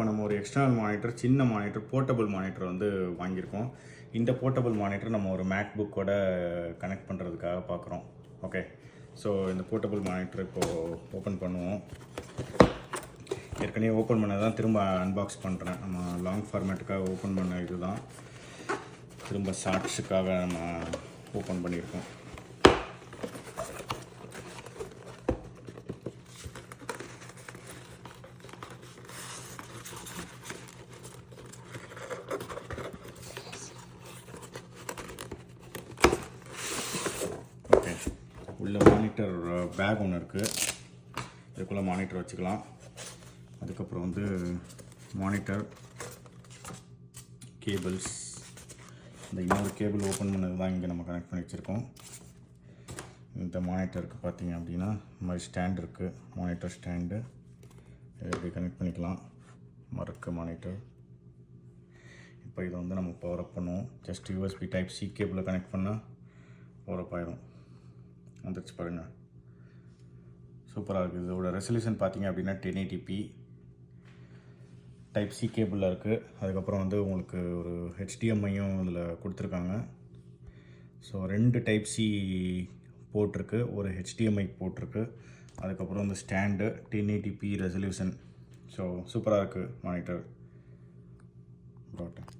இப்போ நம்ம ஒரு எக்ஸ்டர்னல் மானிட்டர் சின்ன மானிட்டர் போர்ட்டபிள் மானிட்டர் வந்து வாங்கியிருக்கோம். இந்த போர்ட்டபிள் மானிட்டர் நம்ம ஒரு மேக் புக்கோட கனெக்ட் பண்ணுறதுக்காக பார்க்குறோம். ஓகே ஸோ இந்த போர்ட்டபிள் மானிட்டர் இப்போது ஓப்பன் பண்ணுவோம். ஏற்கனவே ஓப்பன் பண்ண தான் திரும்ப அன்பாக்ஸ் பண்ணுறேன் நம்ம லாங் ஃபார்மேட்டுக்காக ஓப்பன் பண்ண இதுதான். திரும்ப ஷார்ட்ஸுக்காக நம்ம ஓப்பன் பண்ணியிருக்கோம் ஓகே உள்ள மானிட்டர் பேக் ஒன்று இருக்குது இதுக்குள்ளே மானிட்டர் வச்சுக்கலாம். அதுக்கப்புறம் வந்து மானிட்டர் கேபிள்ஸ் இந்த இன்னொரு கேபிள் ஓப்பன் பண்ணது தான் இங்கே நம்ம கனெக்ட் பண்ணி வச்சுருக்கோம். இந்த மானிட்டருக்கு பார்த்தீங்க அப்படின்னா இந்த மாதிரி ஸ்டாண்ட் இருக்குது மானிட்டர் ஸ்டாண்டு இதை எப்படி கனெக்ட் பண்ணிக்கலாம். மறுக்கு மானிட்டர் இப்போ இதை வந்து நம்ம பவர் அப் பண்ணுவோம். ஜஸ்ட் யூஎஸ்பி டைப் சி கேபிளை கனெக்ட் பண்ணால் பவர் அப் ஆகிடும் வந்துருச்சு பாருங்கள் சூப்பராக இருக்குது. இதோட ரெசல்யூஷன் பார்த்தீங்க அப்படின்னா ten eighty p type C கேபிளில் இருக்குது அதுக்கப்புறம் வந்து உங்களுக்கு ஒரு ஹெச்டிஎம்ஐயும் இதில் கொடுத்துருக்காங்க. ஸோ ரெண்டு டைப் சி போட்டிருக்கு ஒரு ஹெச்டிஎம்ஐ போட்டிருக்கு அதுக்கப்புறம் வந்து stand ten eighty p resolution so சூப்பராக இருக்குது மானிட்டர் ப்ராட்டேன்